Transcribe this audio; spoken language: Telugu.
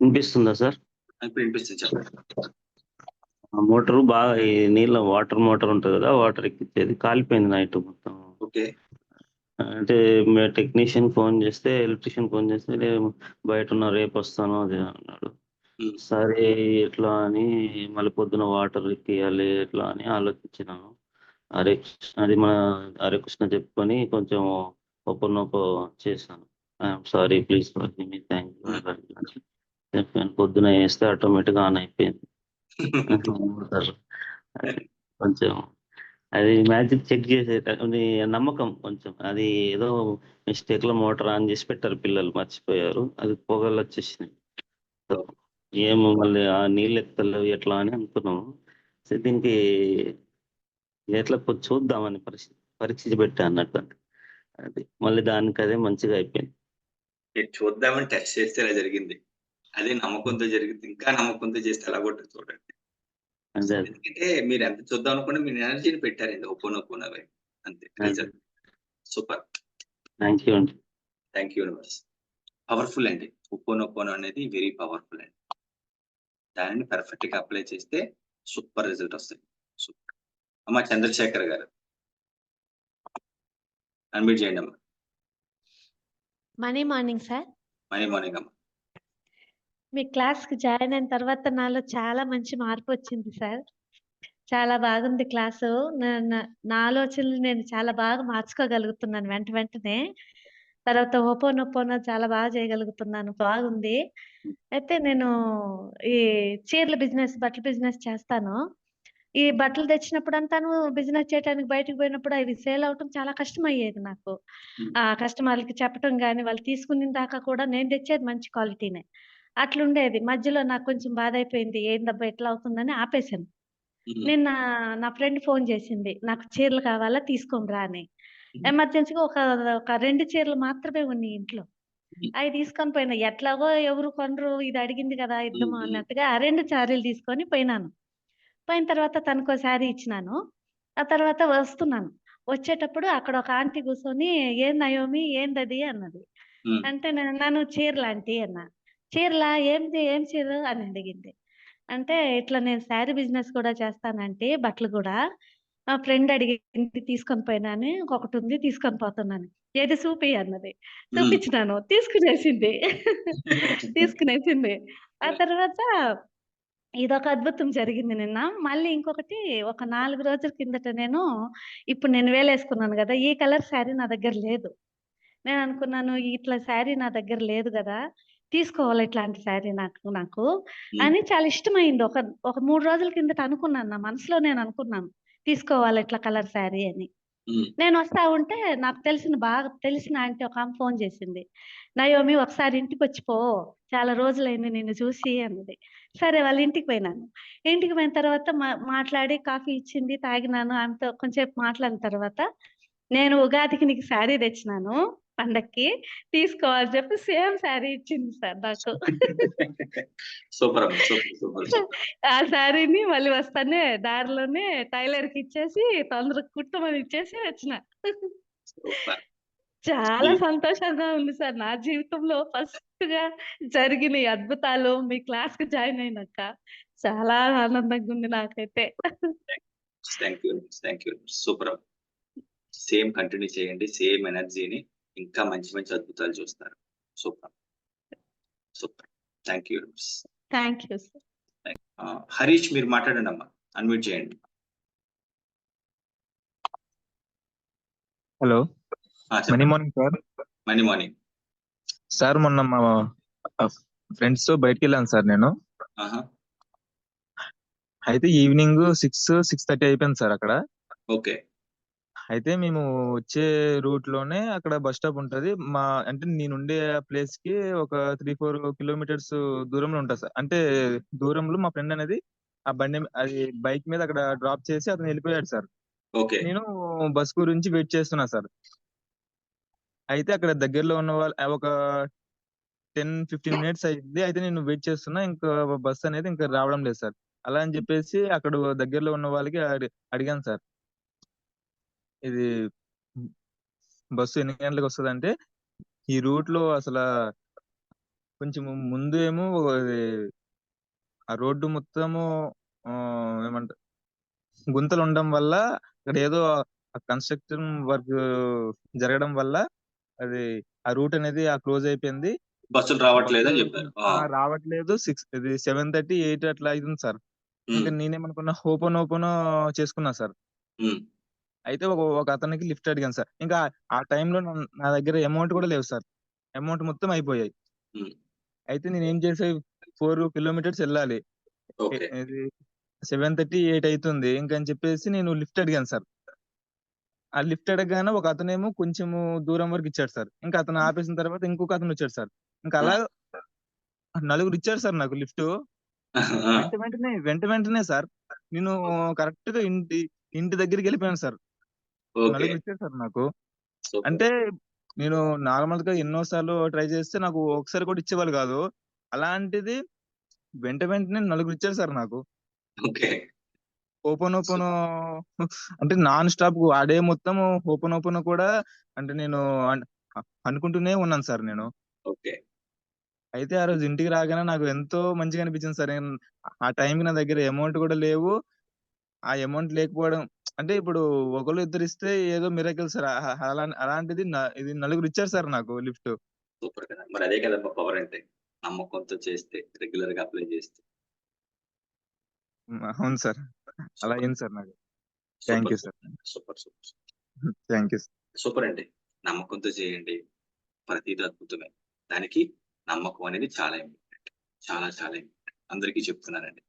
వినిపిస్తుందా సార్? వినిపిస్తుంది మోటార్ బాగా నీళ్ళ వాటర్ మోటార్ ఉంటుంది కదా వాటర్ ఎక్కించేది కాలిపోయింది నైట్ మొత్తం. ఓకే. అంటే టెక్నీషియన్ ఫోన్ చేస్తే ఎలక్ట్రీషియన్ ఫోన్ చేస్తే "నేను బయట ఉన్నా రేపు వస్తాను అది అన్నాడు. సరే ఎట్లా అని మళ్ళీ పొద్దున వాటర్ ఎక్కియాలి ఎట్లా అని ఆలోచించినాను. హరే కృష్ణ అది మన హరే కృష్ణ చెప్పుకొని కొంచెం ఓపెన్ ఓపో చేశాను. ఐఎమ్ సారీ ప్లీజ్ మీ థ్యాంక్ యూ చెప్పాను. పొద్దున వేస్తే ఆటోమేటిక్గా ఆన్ అయిపోయింది. కొంచెం అది మ్యాజిక్ చెక్ చేసే నమ్మకం కొంచెం. అది ఏదో మిస్టేక్లో మోటార్ ఆన్ చేసి పెట్టారు పిల్లలు మర్చిపోయారు. అది పొగలు వచ్చేసినాయి. సో ఏమో మళ్ళీ ఆ నీళ్ళు ఎత్తలేవు ఎట్లా అని అనుకున్నాము. సో దీనికి ఎట్లా చూద్దామని పరీక్ష పరీక్ష పెట్టా అన్నట్టు. అది మళ్ళీ దానికి అదే మంచిగా అయిపోయింది. చూద్దామని టెస్ట్ చేస్తే ఇలా జరిగింది. అదే నమ్మకంతో జరిగింది ఇంకా నమ్మకంతో చేస్తే ఎలా కొట్టదు చూడండి. ఎందుకంటే మీరు ఎంత చూద్దాం అనుకుంటే మీరు ఎనర్జీని పెట్టారండి ఓపెన్ ఓపెన్ అవి అంతే. సూపర్. థ్యాంక్ యూ అండి. థ్యాంక్ యూ యూనివర్స్ పవర్ఫుల్ అండి. ఉపోన్ ఒపోనో అనేది వెరీ పవర్ఫుల్ అండి. దానిని పర్ఫెక్ట్గా అప్లై చేస్తే సూపర్ రిజల్ట్ వస్తుంది. సూపర్. అమ్మ చంద్రశేఖర్ గారు. అన్మిట్ చేయండి అమ్మ. Money morning sir money morning అమ్మ. మీ క్లాస్కి జాయిన్ అయిన తర్వాత నాలో చాలా మంచి మార్పు వచ్చింది సార్. చాలా బాగుంది క్లాసు. నా- నా- నా ఆలోచనలు నేను చాలా బాగా మార్చుకోగలుగుతున్నాను వెంట వెంటనే. తర్వాత ఓపోనో చాలా బాగా చేయగలుగుతున్నాను. బాగుంది. అయితే నేను ఈ చీరల బిజినెస్ బట్టల బిజినెస్ చేస్తాను. ఈ బట్టలు తెచ్చినప్పుడు అంతాను బిజినెస్ చేయడానికి బయటకు పోయినప్పుడు అవి సేల్ అవటం చాలా కష్టం అయ్యేది నాకు. ఆ కస్టమర్లకి చెప్పటం కానీ వాళ్ళు తీసుకున్న దాకా కూడా నేను తెచ్చేది మంచి క్వాలిటీనే. అట్లుండేది. మధ్యలో నాకు కొంచెం బాధ అయిపోయింది ఏందబ్బా ఎట్లా అవుతుందని ఆపేశాను. ఉమ్, నిన్న నా ఫ్రెండ్ ఫోన్ చేసింది. నాకు చీరలు కావాలా తీసుకొని రా అని ఎమర్జెన్సీగా ఒక ఒక రెండు చీరలు మాత్రమే ఉన్నాయి ఇంట్లో. అవి తీసుకొని పోయినా. ఎట్లాగో ఎవరు కొనరు. ఇది అడిగింది కదా ఇద్దాము. అన్నట్టుగా ఆ రెండు శారీలు తీసుకొని పోయినాను. పోయిన తర్వాత తనకు శారీ ఇచ్చినాను. ఆ తర్వాత వస్తున్నాను. వచ్చేటప్పుడు అక్కడ ఒక ఆంటీ కూర్చొని ఏం నయోమి? ఏందది? అన్నది. అంటే నేను నన్ను చీరలు ఆంటీ అన్న. చీరలా? ఏంది ఏం చీర? అని అడిగింది. అంటే ఇట్లా నేను శారీ బిజినెస్ కూడా చేస్తానంటే బట్టలు కూడా మా ఫ్రెండ్ అడిగింది తీసుకొని పోయినాను ఇంకొకటి ఉంది తీసుకొని పోతున్నాను. ఏది? చూపి అన్నది. చూపించినాను. తీసుకునేసింది. తీసుకునేసింది. ఆ తర్వాత ఇదొక అద్భుతం జరిగింది నిన్న. మళ్ళీ ఇంకొకటి ఒక నాలుగు రోజుల కిందట నేను ఇప్పుడు నేను వేలేసుకున్నాను కదా ఈ కలర్ శారీ నా దగ్గర లేదు. నేను అనుకున్నాను ఇట్లా శారీ నా దగ్గర లేదు కదా తీసుకోవాలి ఇట్లాంటి శారీ నాకు నాకు. అని చాలా ఇష్టమైంది. ఒక ఒక మూడు రోజుల కిందట అనుకున్నాను. నా మనసులో నేను అనుకున్నాను తీసుకోవాలి ఇట్లా కలర్ శారీ అని. నేను వస్తా ఉంటే నాకు తెలిసిన బాగా తెలిసిన ఆంటీ ఒక ఆమె ఫోన్ చేసింది. నయోమి ఒకసారి ఇంటికి వచ్చి పో చాలా రోజులైంది నిన్ను చూసి అన్నది. సరే వాళ్ళ ఇంటికి పోయినాను. ఇంటికి పోయిన తర్వాత మా- మాట్లాడి కాఫీ ఇచ్చింది తాగినాను. ఆమెతో కొంచెంసేపు మాట్లాడిన తర్వాత నేను ఉగాదికి నీకు శారీ తెచ్చినాను. పండక్కి తీసుకోవాలని చెప్పి సేమ్ శారీ ఇచ్చింది సార్ నాకు. సూపర్ ఆ శారీని మళ్ళీ వస్తానే దారిలోనే టైలర్కి ఇచ్చేసి తొందరగా కుట్టమని ఇచ్చేసి వచ్చిన. చాలా. సంతోషంగా ఉంది సార్ నా జీవితంలో. ఫస్ట్గా జరిగిన అద్భుతాలు మీ క్లాస్కి జాయిన్ అయినాక చాలా ఆనందంగా ఉంది నాకైతే. Thank you thank you super same continue చేయండి సేమ్ ఎనర్జీని ఇంకా మంచి మంచి అద్భుతాలు చూస్తారు. Super. Super. Thank you thank you sir Harish మీరు మాట్లాడండి అమ్మా అన్మ్యూట్ చేయండి hello money morning sir money morning sir మొన్న మా ఫ్రెండ్స్తో బయటికి వెళ్ళాను సార్ నేను. అయితే ఈవినింగ్ సిక్స్ సిక్స్ థర్టీ అయిపోయింది సార్ అక్కడ. ఓకే. అయితే మేము వచ్చే రూట్లోనే అక్కడ బస్ స్టాప్ ఉంటది. మా అంటే నేనుండే ప్లేస్కి ఒక త్రీ ఫోర్ కిలోమీటర్స్ దూరంలో ఉంటుంది సార్. అంటే దూరంలో మా ఫ్రెండ్ అనేది ఆ బండి అది బైక్ మీద అక్కడ డ్రాప్ చేసి అతను వెళ్ళిపోయాడు సార్. ఓకే. నేను బస్ గురించి వెయిట్ చేస్తున్నా సార్. అయితే అక్కడ దగ్గరలో ఉన్న వాళ్ళు ఒక టెన్ ఫిఫ్టీన్ మినిట్స్ అయింది అయితే నేను వెయిట్ చేస్తున్నా. ఇంకా బస్ అనేది ఇంకా రావడం లేదు సార్. అలా అని చెప్పేసి అక్కడ దగ్గరలో ఉన్న వాళ్ళకి అడి- అడిగాను సార్. ఇది బస్సు ఎన్ని గంటలకు వస్తుంది అంటే ఈ రూట్లో అసలు కొంచెం ముందు ఏమో ఆ రోడ్డు మొత్తము ఏమంట గుంతలు ఉండడం వల్ల ఇక్కడ ఏదో కన్స్ట్రక్షన్ వర్క్ జరగడం వల్ల అది ఆ రూట్ అనేది ఆ క్లోజ్ అయిపోయింది. బస్సులు రావట్లేదు అని చెప్పారు. ఆ, రావట్లేదు. సిక్స్ ఇది సెవెన్ థర్టీ ఎయిట్ అట్లా అవుతుంది సార్. ఇంకా నేనేమనుకున్నా ఓపెన్ ఓపెన్ చేసుకున్నా సార్. అయితే ఒక ఒక అతనికి లిఫ్ట్ అడిగాను సార్. ఇంకా ఆ టైంలో నా దగ్గర అమౌంట్ కూడా లేవు సార్. అమౌంట్ మొత్తం అయిపోయాయి. అయితే నేను ఏం చేసే ఫోర్ కిలోమీటర్స్ వెళ్ళాలి. ఓకే. ఇది సెవెన్ థర్టీ ఎయిట్ అవుతుంది. ఇంకని చెప్పేసి నేను లిఫ్ట్ అడిగాను సార్. ఆ లిఫ్ట్ అడగగానే ఒక అతనేమో కొంచెము దూరం వరకు ఇచ్చాడు సార్. ఇంకా అతను ఆపేసిన తర్వాత ఇంకొక అతను వచ్చాడు సార్. ఇంకా అలా నలుగురు ఇచ్చారు సార్ నాకు లిఫ్ట్. వెంట వెంటనే వెంట వెంటనే సార్. నేను కరెక్ట్గా ఇంటి ఇంటి దగ్గరికి వెళ్ళిపోయాను సార్. ఓకే. నలుగురు ఇచ్చారు సార్ నాకు. సూపర్. అంటే నేను నార్మల్గా ఎన్నో సార్లు ట్రై చేస్తే నాకు ఒకసారి కూడా ఇచ్చేవాళ్ళు కాదు. అలాంటిది వెంట వెంటనే నలుగురు ఇచ్చారు సార్ నాకు. ఓకే. ఓపెన్ ఓపెన్ అంటే నాన్ స్టాప్ ఆ డే మొత్తం ఓపెన్ ఓపెన్ కూడా అంటే నేను అన్- అనుకుంటూనే ఉన్నాను సార్ నేను. ఓకే. అయితే ఆ రోజు ఇంటికి రాగానే నాకు ఎంతో మంచిగా అనిపించింది సార్. నేను ఆ టైంకి నా దగ్గర అమౌంట్ కూడా లేవు. ఆ అమౌంట్ లేకపోవడం అంటే ఇప్పుడు ఒకళ్ళు ఇద్దరు ఇస్తే ఏదో మిరకల్ సార్ అలా అలాంటిది నా- ఇది నలుగురు ఇచ్చారు సార్ నాకు లిఫ్ట్. సూపర్ కదా. మరి అదే కదా పవర్ అంటే. నమ్మకంతో చేస్తే రెగ్యులర్గా అప్లై చేస్తే. అవును సార్. అలా అయింది సార్ నాకు. Thank you sir. Super super. Thank you super అండి. నమ్మకంతో చేయండి. ప్రతిదీ అద్భుతమే. దానికి నమ్మకం అనేది చాలా ఇంపార్టెంట్. చాలా చాలా ఇంపార్టెంట్. అందరికీ చెప్తున్నానండి.